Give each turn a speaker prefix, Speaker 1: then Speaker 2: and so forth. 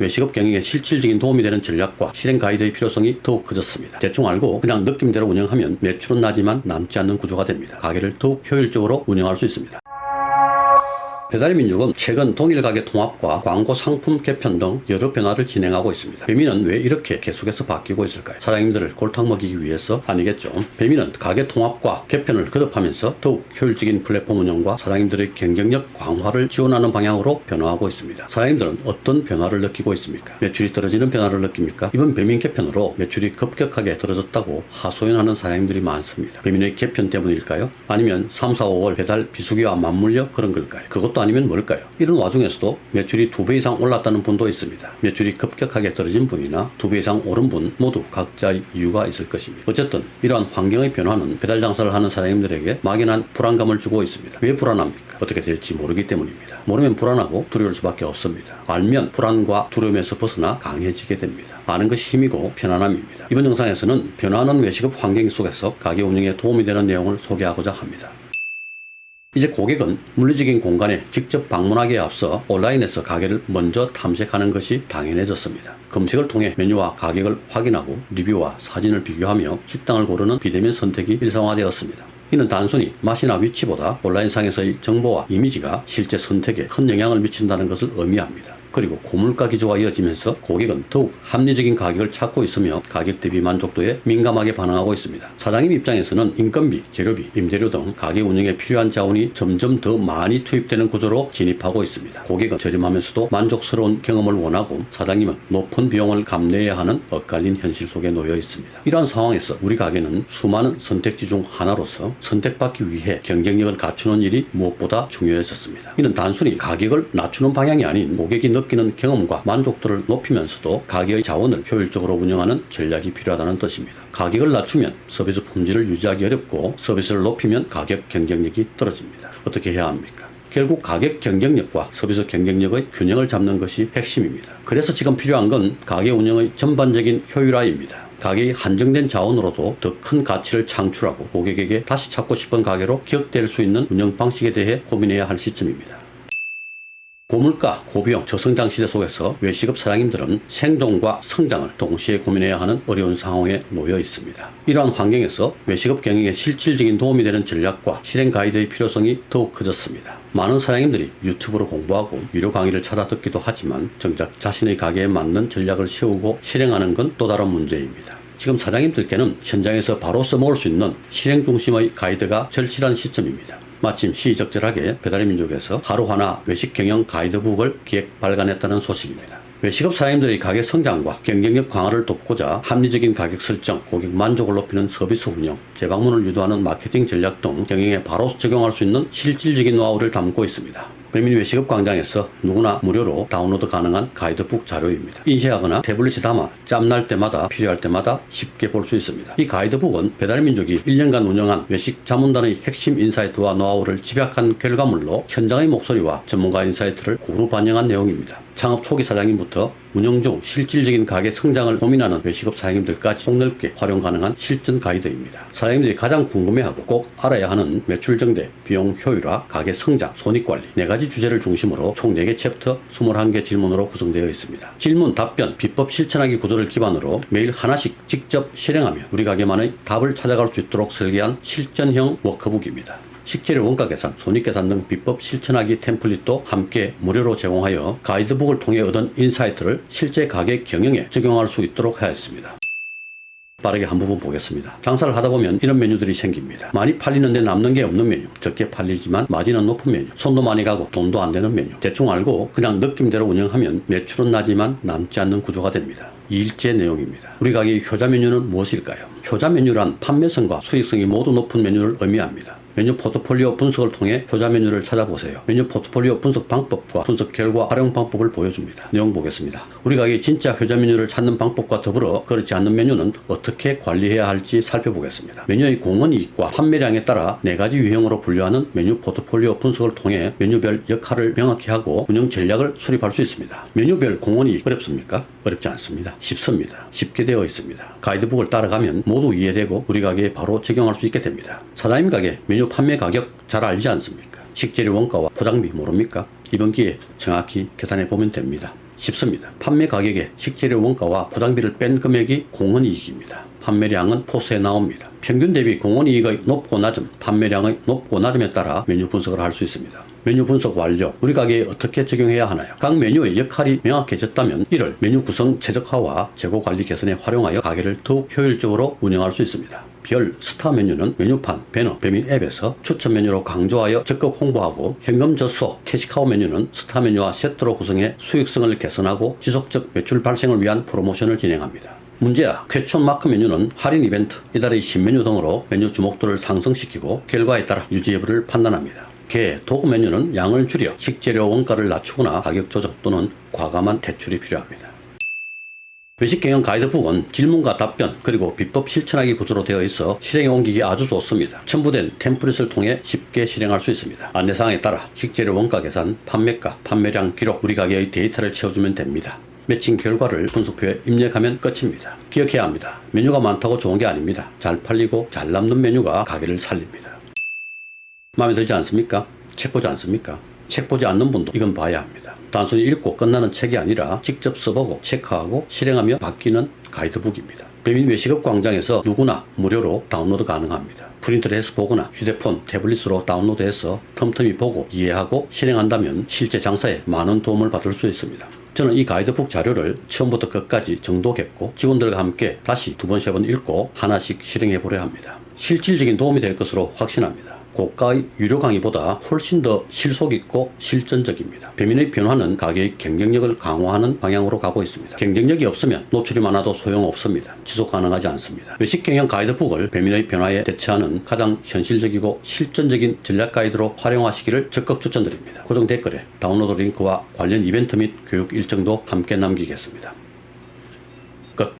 Speaker 1: 외식업 경영에 실질적인 도움이 되는 전략과 실행 가이드의 필요성이 더욱 커졌습니다. 대충 알고 그냥 느낌대로 운영하면 매출은 나지만 남지 않는 구조가 됩니다. 가게를 더욱 효율적으로 운영할 수 있습니다. 배달의 민족은 최근 동일 가게 통합과 광고 상품 개편 등 여러 변화를 진행하고 있습니다. 배민은 왜 이렇게 계속해서 바뀌고 있을까요? 사장님들을 골탕 먹이기 위해서 아니겠죠. 배민은 가게 통합과 개편을 거듭하면서 더욱 효율적인 플랫폼 운영과 사장님들의 경쟁력 강화를 지원하는 방향으로 변화하고 있습니다. 사장님들은 어떤 변화를 느끼고 있습니까? 매출이 떨어지는 변화를 느낍니까? 이번 배민 개편으로 매출이 급격하게 떨어졌다고 하소연하는 사장님들이 많습니다. 배민의 개편 때문일까요? 아니면 3, 4, 5월 배달 비수기와 맞물려 그런 걸까요? 그것도 아니면 뭘까요? 이런 와중에서도 매출이 두 배 이상 올랐다는 분도 있습니다. 매출이 급격하게 떨어진 분이나 두 배 이상 오른 분 모두 각자의 이유가 있을 것입니다. 어쨌든 이러한 환경의 변화는 배달 장사를 하는 사장님들에게 막연한 불안감을 주고 있습니다. 왜 불안합니까? 어떻게 될지 모르기 때문입니다. 모르면 불안하고 두려울 수밖에 없습니다. 알면 불안과 두려움에서 벗어나 강해지게 됩니다. 아는 것이 힘이고 편안함입니다. 이번 영상에서는 변화하는 외식업 환경 속에서 가게 운영에 도움이 되는 내용을 소개하고자 합니다. 이제 고객은 물리적인 공간에 직접 방문하기에 앞서 온라인에서 가게를 먼저 탐색하는 것이 당연해졌습니다. 검색을 통해 메뉴와 가격을 확인하고 리뷰와 사진을 비교하며 식당을 고르는 비대면 선택이 일상화되었습니다. 이는 단순히 맛이나 위치보다 온라인상에서의 정보와 이미지가 실제 선택에 큰 영향을 미친다는 것을 의미합니다. 그리고 고물가 기조가 이어지면서 고객은 더욱 합리적인 가격을 찾고 있으며 가격 대비 만족도에 민감하게 반응하고 있습니다. 사장님 입장에서는 인건비, 재료비, 임대료 등 가게 운영에 필요한 자원이 점점 더 많이 투입되는 구조로 진입하고 있습니다. 고객은 저렴하면서도 만족스러운 경험을 원하고 사장님은 높은 비용을 감내해야 하는 엇갈린 현실 속에 놓여 있습니다. 이러한 상황에서 우리 가게는 수많은 선택지 중 하나로서 선택받기 위해 경쟁력을 갖추는 일이 무엇보다 중요해졌습니다. 이는 단순히 가격을 낮추는 방향이 아닌 고객이 느끼는 경험과 만족도를 높이면서도 가게의 자원을 효율적으로 운영하는 전략이 필요하다는 뜻입니다. 가격을 낮추면 서비스 품질을 유지하기 어렵고 서비스를 높이면 가격 경쟁력이 떨어집니다. 어떻게 해야 합니까? 결국 가격 경쟁력과 서비스 경쟁력의 균형을 잡는 것이 핵심입니다. 그래서 지금 필요한 건 가게 운영의 전반적인 효율화입니다. 가게의 한정된 자원으로도 더 큰 가치를 창출하고 고객에게 다시 찾고 싶은 가게로 기억될 수 있는 운영 방식에 대해 고민해야 할 시점입니다. 고물가, 고비용, 저성장 시대 속에서 외식업 사장님들은 생존과 성장을 동시에 고민해야 하는 어려운 상황에 놓여 있습니다. 이러한 환경에서 외식업 경영에 실질적인 도움이 되는 전략과 실행 가이드의 필요성이 더욱 커졌습니다. 많은 사장님들이 유튜브로 공부하고 유료 강의를 찾아 듣기도 하지만 정작 자신의 가게에 맞는 전략을 세우고 실행하는 건 또 다른 문제입니다. 지금 사장님들께는 현장에서 바로 써먹을 수 있는 실행 중심의 가이드가 절실한 시점입니다. 마침 시적절하게 배달의 민족에서 하루 하나 외식 경영 가이드북을 기획 발간했다는 소식입니다. 외식업 사장님들의 가게 성장과 경쟁력 강화를 돕고자 합리적인 가격 설정, 고객 만족을 높이는 서비스 운영, 재방문을 유도하는 마케팅 전략 등 경영에 바로 적용할 수 있는 실질적인 노하우를 담고 있습니다. 배민 외식업 광장에서 누구나 무료로 다운로드 가능한 가이드북 자료입니다. 인쇄하거나 태블릿에 담아 짬날 때마다 필요할 때마다 쉽게 볼 수 있습니다. 이 가이드북은 배달민족이 1년간 운영한 외식 자문단의 핵심 인사이트와 노하우를 집약한 결과물로 현장의 목소리와 전문가 인사이트를 고루 반영한 내용입니다. 창업 초기 사장님부터 운영 중 실질적인 가게 성장을 고민하는 외식업 사장님들까지 폭넓게 활용 가능한 실전 가이드입니다. 사장님들이 가장 궁금해하고 꼭 알아야 하는 매출 증대, 비용 효율화, 가게 성장, 손익관리 네 가지 주제를 중심으로 총 4개 챕터 21개 질문으로 구성되어 있습니다. 질문, 답변, 비법 실천하기 구조를 기반으로 매일 하나씩 직접 실행하며 우리 가게만의 답을 찾아갈 수 있도록 설계한 실전형 워크북입니다. 식재료 원가 계산, 손익 계산 등 비법 실천하기 템플릿도 함께 무료로 제공하여 가이드북을 통해 얻은 인사이트를 실제 가게 경영에 적용할 수 있도록 하였습니다. 빠르게 한 부분 보겠습니다. 장사를 하다 보면 이런 메뉴들이 생깁니다. 많이 팔리는데 남는 게 없는 메뉴, 적게 팔리지만 마진은 높은 메뉴, 손도 많이 가고 돈도 안 되는 메뉴. 대충 알고 그냥 느낌대로 운영하면 매출은 나지만 남지 않는 구조가 됩니다. 일제 내용입니다. 우리 가게의 효자 메뉴는 무엇일까요? 효자 메뉴란 판매성과 수익성이 모두 높은 메뉴를 의미합니다. 메뉴 포트폴리오 분석을 통해 효자 메뉴를 찾아보세요. 메뉴 포트폴리오 분석 방법과 분석 결과 활용 방법을 보여줍니다. 내용 보겠습니다. 우리 가게 진짜 효자 메뉴를 찾는 방법과 더불어 그렇지 않는 메뉴는 어떻게 관리해야 할지 살펴보겠습니다. 메뉴의 공헌 이익과 판매량에 따라 네 가지 유형으로 분류하는 메뉴 포트폴리오 분석을 통해 메뉴별 역할을 명확히 하고 운영 전략을 수립할 수 있습니다. 메뉴별 공헌 이익 어렵습니까? 어렵지 않습니다. 쉽습니다. 쉽게 되어 있습니다. 가이드북을 따라가면 모두 이해되고 우리 가게에 바로 적용할 수 있게 됩니다. 사장님 가게 메뉴 판매 가격 잘 알지 않습니까? 식재료 원가와 포장비 모릅니까? 이번 기회에 정확히 계산해 보면 됩니다. 쉽습니다. 판매 가격에 식재료 원가와 포장비를 뺀 금액이 공헌이익입니다. 판매량은 포스에 나옵니다. 평균 대비 공헌이익의 높고 낮음, 판매량의 높고 낮음에 따라 메뉴 분석을 할 수 있습니다. 메뉴 분석 완료. 우리 가게에 어떻게 적용해야 하나요? 각 메뉴의 역할이 명확해졌다면 이를 메뉴 구성 최적화와 재고 관리 개선에 활용하여 가게를 더욱 효율적으로 운영할 수 있습니다. 별 스타 메뉴는 메뉴판, 배너, 배민 앱에서 추천 메뉴로 강조하여 적극 홍보하고 현금 젖소, 캐시카우 메뉴는 스타 메뉴와 세트로 구성해 수익성을 개선하고 지속적 매출 발생을 위한 프로모션을 진행합니다. 문제야 쾌촌 마크 메뉴는 할인 이벤트, 이달의 신메뉴 등으로 메뉴 주목도를 상승시키고 결과에 따라 유지 여부를 판단합니다. 개, 도구 메뉴는 양을 줄여 식재료 원가를 낮추거나 가격 조정 또는 과감한 대출이 필요합니다. 외식 경영 가이드북은 질문과 답변 그리고 비법 실천하기 구조로 되어 있어 실행에 옮기기 아주 좋습니다. 첨부된 템플릿을 통해 쉽게 실행할 수 있습니다. 안내사항에 따라 식재료 원가 계산, 판매가, 판매량 기록, 우리 가게의 데이터를 채워주면 됩니다. 매칭 결과를 분석표에 입력하면 끝입니다. 기억해야 합니다. 메뉴가 많다고 좋은 게 아닙니다. 잘 팔리고 잘 남는 메뉴가 가게를 살립니다. 마음에 들지 않습니까? 책 보지 않습니까? 책 보지 않는 분도 이건 봐야 합니다. 단순히 읽고 끝나는 책이 아니라 직접 써보고 체크하고 실행하며 바뀌는 가이드북입니다. 배민 외식업 광장에서 누구나 무료로 다운로드 가능합니다. 프린트를 해서 보거나 휴대폰, 태블릿으로 다운로드해서 틈틈이 보고 이해하고 실행한다면 실제 장사에 많은 도움을 받을 수 있습니다. 저는 이 가이드북 자료를 처음부터 끝까지 정독했고 직원들과 함께 다시 두 번, 세 번 읽고 하나씩 실행해 보려 합니다. 실질적인 도움이 될 것으로 확신합니다. 고가의 유료 강의보다 훨씬 더 실속 있고 실전적입니다. 배민의 변화는 가게의 경쟁력을 강화하는 방향으로 가고 있습니다. 경쟁력이 없으면 노출이 많아도 소용없습니다. 지속 가능하지 않습니다. 외식 경영 가이드북을 배민의 변화에 대처하는 가장 현실적이고 실전적인 전략 가이드로 활용하시기를 적극 추천드립니다. 고정 댓글에 다운로드 링크와 관련 이벤트 및 교육 일정도 함께 남기겠습니다.